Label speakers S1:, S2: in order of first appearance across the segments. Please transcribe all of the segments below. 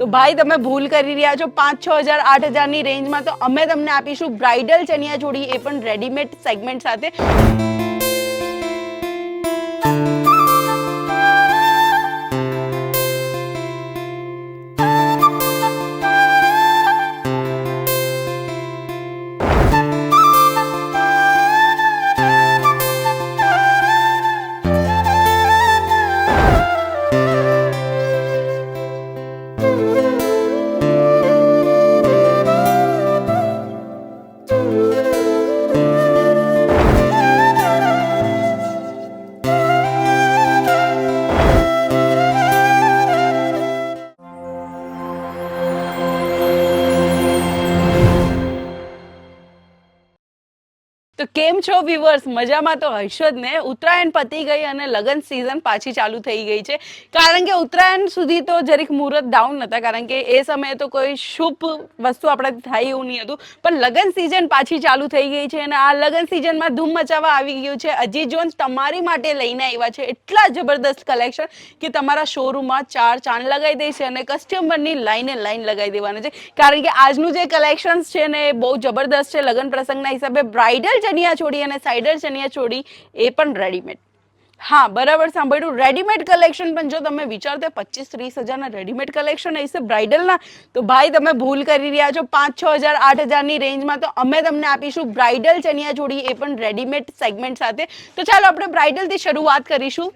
S1: તો ભાઈ, તમે ભૂલ કરી રહ્યા છો. પાંચ છ હજાર, આઠ હજારની રેન્જમાં તો અમે તમને આપીશું બ્રાઇડલ ચણિયા ચોળી એ પણ રેડીમેડ સેગમેન્ટ સાથે. કેમ છો વ્યુઅર્સ મજામાં તો હશો જ ને? ઉત્તરાયણ પતી ગઈ અને લગ્ન સિઝન પાછી ચાલુ થઈ ગઈ છે. કારણ કે ઉત્તરાયણ સુધી તો જરીક મુહૂર્ત ડાઉન નહોતા કારણ કે એ સમયે તો કોઈ શુભ વસ્તુ આપણે થાય એવું નહીં હતું. પણ લગ્ન સિઝન પાછી ચાલુ થઈ ગઈ છે અને આ લગ્ન સિઝનમાં ધૂમ મચાવવા આવી ગયું છે. અજી જોન્સ તમારી માટે લઈને આવ્યા છે એટલા જબરદસ્ત કલેક્શન કે તમારા શોરૂમમાં ચાર ચાંદ લગાવી દે છે અને કસ્ટમરની લાઈને લાઈન લગાવી દેવાના છે. કારણ કે આજનું જે કલેક્શન્સ છે ને એ બહુ જબરદસ્ત છે. લગ્ન પ્રસંગના હિસાબે બ્રાઇડલ ચણિયા ચોળી અને સાઇડર ચણિયા ચોળી એ પણ રેડીમેડ હા, બરાબર સાંભળ્યું. રેડીમેડ કલેક્શન પણ જો તમે વિચારતા પચીસ ત્રીસ હજારના રેડીમેડ કલેક્શન હશે બ્રાઇડલના તો ભાઈ, તમે ભૂલ કરી રહ્યા છો. પાંચ, છ હજાર, આઠ હજારની રેન્જમાં તો અમે તમને આપીશું બ્રાઇડલ ચણિયા જોડી એ પણ રેડીમેડ સેગમેન્ટ સાથે. તો ચાલો આપણે બ્રાઇડલથી શરૂઆત કરીશું.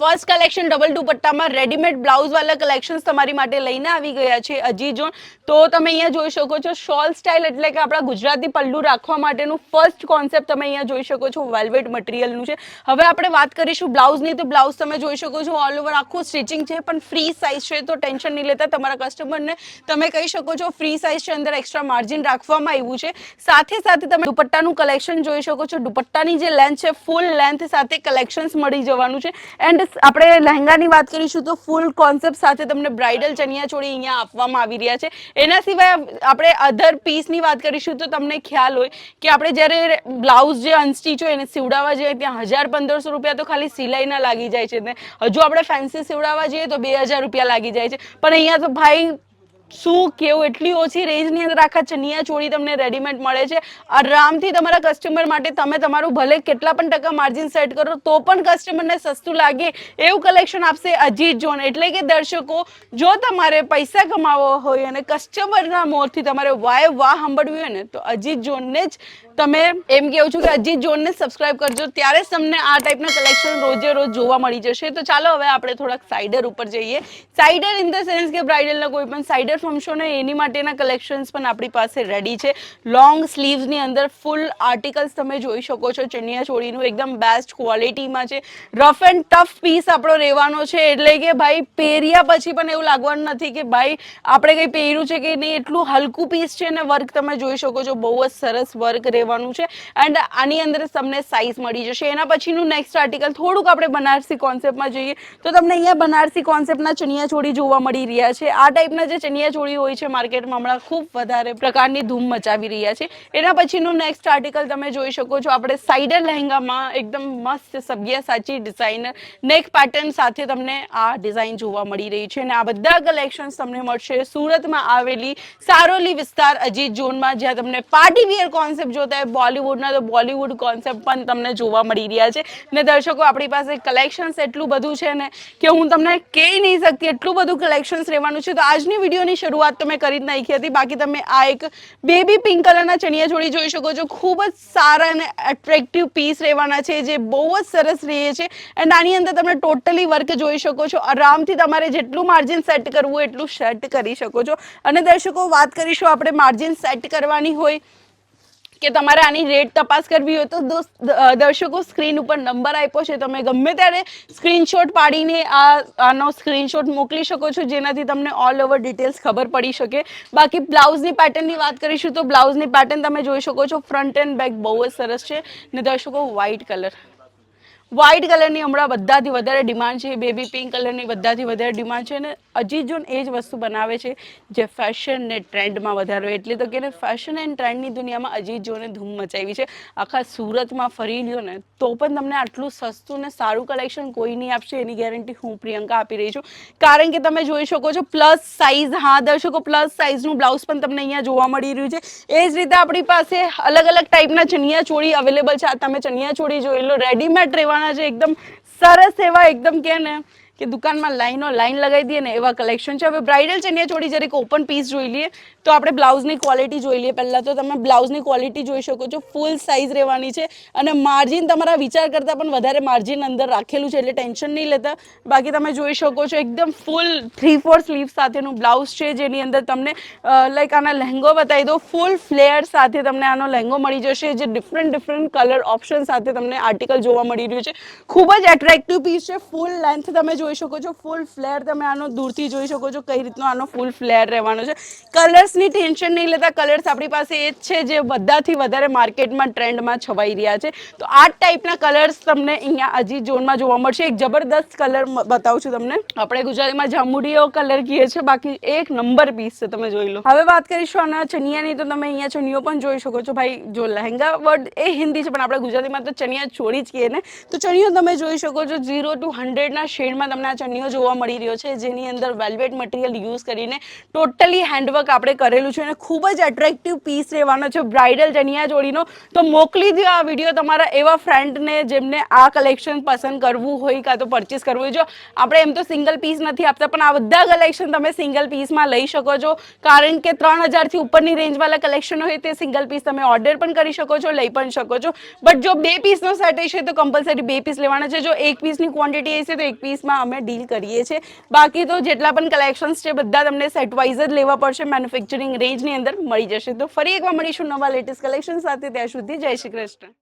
S1: ફર્સ્ટ કલેક્શન ડબલ દુપટ્ટામાં રેડીમેડ બ્લાઉઝવાળા કલેક્શન્સ તમારી માટે લઈને આવી ગયા છે અજી જો તો તમે અહીંયા જોઈ શકો છો શોલ સ્ટાઇલ એટલે કે આપણા ગુજરાતી પલ્લુ રાખવા માટેનું ફર્સ્ટ કોન્સેપ્ટ તમે અહીંયા જોઈ શકો છો વેલ્વેટ મટીરિયલનું છે. હવે આપણે વાત કરીશું બ્લાઉઝની તો બ્લાઉઝ તમે જોઈ શકો છો ઓલ ઓવર આખું સ્ટિચિંગ છે, પણ ફ્રી સાઇઝ છે, તો ટેન્શન નહીં લેતા તમારા કસ્ટમરને તમે કહી શકો છો ફ્રી સાઇઝ અંદર એક્સ્ટ્રા માર્જિન રાખવામાં આવ્યું છે. સાથે સાથે તમે દુપટ્ટાનું કલેક્શન જોઈ શકો છો. દુપટ્ટાની જે લેન્થ છે ફૂલ લેન્થ સાથે કલેક્શન્સ મળી જવાનું છે. એન્ડ આપણે લહેંગાની વાત કરીશું તો ફૂલ કોન્સેપ્ટ સાથે તમને બ્રાઇડલ ચણિયા ચોળી અહીંયા આપવામાં આવી રહ્યા છે. એના સિવાય આપણે અધર પીસની વાત કરીશું તો તમને ખ્યાલ હોય કે આપણે જ્યારે બ્લાઉઝ જે અનસ્ટીચ હોય એને સીવડાવવા જઈએ ત્યાં હજાર પંદરસો રૂપિયા તો ખાલી સિલાઈના લાગી જાય છે ને. હજુ આપણે ફેન્સી સીવડાવવા જઈએ તો બે હજાર રૂપિયા લાગી જાય છે. પણ અહીંયા તો ભાઈ શું કેવું? એટલી ઓછી રેન્જની અંદર આખા ચણિયા ચોળી તમને રેડીમેડ મળે છે. આરામથી તમારા કસ્ટમર માટે તમે તમારું ભલે કેટલા પણ ટકા માર્જિન સેટ કરો, તો પણ કસ્ટમરને સસ્તું લાગે એવું કલેક્શન આપશે અજીત જોન. એટલે કે દર્શકો, જો તમારે પૈસા કમાવો હોય અને કસ્ટમરના મોરથી તમારે વાય વાહ સાંભળવી હોય ને, તો અજીત જોનને જ તમે એમ કહેવું છું કે અજીત જોનને સબસ્ક્રાઇબ કરજો. ત્યારે જ તમને આ ટાઈપના કલેક્શન રોજે રોજ જોવા મળી જશે. તો ચાલો હવે આપણે થોડાક સાઇડર ઉપર જઈએ. સાઇડર ઇન ધ સેન્સ કે બ્રાઇડલના કોઈ પણ સાઇડર ફંક્શન ને એની માટેના કલેક્શન્સ પણ આપણી પાસે રેડી છે. લોંગ સ્લીવ્સની અંદર ફૂલ આર્ટિકલ્સ તમે જોઈ શકો છો. ચણિયા ચોળીનું એકદમ બેસ્ટ ક્વોલિટીમાં છે. રફ એન્ડ ટફ પીસ આપણો રહેવાનો છે. એટલે કે ભાઈ, પહેર્યા પછી પણ એવું લાગવાનું નથી કે ભાઈ, આપણે કંઈ પહેર્યું છે કે નહીં. એટલું હલકું પીસ છે ને વર્ક તમે જોઈ શકો છો. બહુ જ સરસ વર્ક રહેવાનું છે. એન્ડ આની અંદર તમને સાઇઝ મળી જશે. એના પછીનું નેક્સ્ટ આર્ટિકલ થોડુંક આપણે બનારસી કોન્સેપ્ટમાં જઈએ. તો તમને અહીંયા બનારસી કોન્સેપ્ટના ચણિયા ચોળી જોવા મળી રહ્યા છે. આ ટાઈપના જે ચણિયા ચોળી હોય છે માર્કેટમાં હમણાં ખૂબ વધારે પ્રકારની ધૂમ મચાવી રહ્યા છે. એના પછીનું નેક્સ્ટ આર્ટિકલ તમે જોઈ શકો છો. આપણે સાઇડર લહેંગામાં એકદમ મસ્ત સભ્ય સાચી ડિઝાઇનર નેક પેટર્ન સાથે તમને આ ડિઝાઇન જોવા મળી રહી છે અને આ બધા કલેક્શન્સ તમને મળશે. સુરતમાં આવેલી સારોલી વિસ્તાર અજીત ઝોનમાં, જ્યાં તમને પાર્ટી વિયર કોન્સેપ્ટ જોતા હોય, બોલિવૂડના તો બોલિવૂડ કોન્સેપ્ટ પણ તમને જોવા મળી રહ્યા છે. ને દર્શકો, આપણી પાસે કલેક્શન્સ એટલું બધું છે ને કે હું તમને કહી નહીં શકતી એટલું બધું કલેક્શન્સ રહેવાનું છે. તો આજની વિડીયોની શરૂઆત તો મેં કરી જ નાખી હતી. બાકી તમે આ એક બેબી પિંક કલરના ચણિયા ચોળી જોઈ શકો છો. ખૂબ જ સારા અને એટ્રેક્ટિવ પીસ રહેવાના છે, જે બહુ જ સરસ રહે છે. એન્ડ આની અંદર તમે ટોટલી વર્ક જોઈ શકો છો. આરામથી તમારે જેટલું માર્જિન સેટ કરવું એટલું સેટ કરી શકો છો. અને દર્શકો, વાત કરીશું આપણે માર્જિન સેટ કરવાની હોય. કે તમારે આની રેટ તપાસ કરવી હોય તો દર્શકો સ્ક્રીન ઉપર નંબર આપ્યો છે. તમે ગમે ત્યારે સ્ક્રીનશોટ પાડીને આ, આનો સ્ક્રીનશોટ મોકલી શકો છો, જેનાથી તમને ઓલ ઓવર ડિટેલ્સ ખબર પડી શકે. બાકી બ્લાઉઝની પેટર્નની વાત કરીશું તો બ્લાઉઝની પેટર્ન તમે જોઈ શકો છો. ફ્રન્ટ એન્ડ બેક બહુ જ સરસ છે. ને દર્શકો વ્હાઇટ કલર વ્હાઇટ કલરની હમણાં બધાથી વધારે ડિમાન્ડ છે બેબી પિંક કલરની બધાથી વધારે ડિમાન્ડ છે અને અજીત જોન એ જ વસ્તુ બનાવે છે જે ફેશન ને ટ્રેન્ડમાં વધારે એટલે તો કે ફેશન એન્ડ ટ્રેન્ડની દુનિયામાં અજીત જોને ધૂમ મચાવી છે. આખા સુરતમાં ફરી લ્યો ને તો પણ તમને આટલું સસ્તું ને સારું કલેક્શન કોઈ નહીં આપશે એની ગેરંટી હું પ્રિયંકા આપી રહી છું. કારણ કે તમે જોઈ શકો છો પ્લસ સાઇઝ હા દર્શકો પ્લસ સાઇઝનું બ્લાઉઝ પણ તમને અહીંયા જોવા મળી રહ્યું છે. એ જ રીતે આપણી પાસે અલગ અલગ ટાઈપના ચણિયા ચોળી અવેલેબલ છે. આ તમે ચણિયા ચોળી જોઈ લો રેડીમેડ રહેવાના છે. એકદમ સરસ એવા એકદમ કે ને કે દુકાનમાં લાઈનો, લાઈન લગાવી દઈએ ને એવા કલેક્શન છે. હવે બ્રાઇડલ ચણિયા ચોળી જરીક ઓપન પીસ જોઈ લઈએ. તો આપણે બ્લાઉઝની ક્વોલિટી જોઈ લઈએ પહેલાં તો. તમે બ્લાઉઝની ક્વોલિટી જોઈ શકો છો. ફૂલ સાઇઝ રહેવાની છે. અને માર્જિન તમારા વિચાર કરતાં પણ વધારે માર્જિન અંદર રાખેલું છે. એટલે ટેન્શન નહીં લેતા. બાકી તમે જોઈ શકો છો એકદમ ફૂલ થ્રી ફોર સ્લીવ સાથેનું બ્લાઉઝ છે, જેની અંદર તમને લાઈક આના લહેંગો બતાવી દો ફૂલ ફ્લેયર સાથે તમને આનો લહેંગો મળી જશે. જે ડિફરન્ટ ડિફરન્ટ કલર ઓપ્શન સાથે તમને આર્ટિકલ જોવા મળી રહ્યું છે. ખૂબ જ એટ્રેક્ટિવ પીસ છે. ફૂલ લેન્થ તમે જોઈ શકો છો. ફૂલ ફ્લેર તમે આનો દૂરથી જોઈ શકો છો કઈ રીતનો આનો ફૂલ ફ્લેર રહેવાનો છે. કલર્સની ટેન્શન નહીં લેતા. કલર્સ આપણી પાસે એ જ છે જે બધાથી વધારે માર્કેટમાં ટ્રેન્ડમાં છવાઈ રહ્યા છે. તો આ ટાઈપના કલર્સ તમને અહીંયા અજી ઝોનમાં જોવા મળશે. એક જબરદસ્ત કલર બતાવું છું તમને. આપણે ગુજરાતીમાં જાંબુડીઓ કલર કહીએ છીએ. બાકી એક નંબર પીસ છે. તમે જોઈ લો. હવે વાત કરીશું આના ચણિયાની. તો તમે અહીંયા ચણિયો પણ જોઈ શકો છો. ભાઈ, જો લહેંગા વર્ડ એ હિન્દી છે, પણ આપણે ગુજરાતીમાં તો ચણિયા છોડી જ કહીએ ને. તો ચણિયો તમે જોઈ શકો છો. ઝીરો ટુ હંડ્રેડના શેડમાં તમને ચણિયો જોવા મળી રહ્યો છે, જેની અંદર વેલ્વેટ મટીરિયલ યુઝ કરીને ટોટલી હેન્ડવર્ક આપણે કરેલું છે અને ખૂબ જ એટ્રેક્ટિવ પીસ રહેવાનો છે બ્રાઇડલ ચણિયા જોડીનો. તો મોકલી દો આ વીડિયો તમારા એવા ફ્રેન્ડને જેમને આ કલેક્શન પસંદ કરવું હોય કાં તો પરચેસ કરવું હોય. જો આપણે એમ તો સિંગલ પીસ નથી આપતા, પણ આ બધા કલેક્શન તમે સિંગલ પીસમાં લઈ શકો છો. કારણ કે ત્રણ હજારથી ઉપરની રેન્જવાળા કલેક્શન હોય તે સિંગલ પીસ તમે ઓર્ડર પણ કરી શકો છો, લઈ પણ શકો છો. બટ જો બે પીસનો સેટ હશે તો કમ્પલસરી બે પીસ લેવાના છે. જો એક પીસની ક્વોન્ટિટી હશે તો એક પીસમાં અમે ડીલ કરીએ છીએ. બાકી તો જેટલા પણ કલેક્શન્સ છે, બધા તમને સેટવાઇઝ જ લેવા પડશે. મેન્યુફેક્ચરિંગ રેન્જની અંદર મળી જશે. તો ફરી એકવાર મળીશું નવા લેટેસ્ટ કલેક્શન સાથે. ત્યાં સુધી જય શ્રી કૃષ્ણ.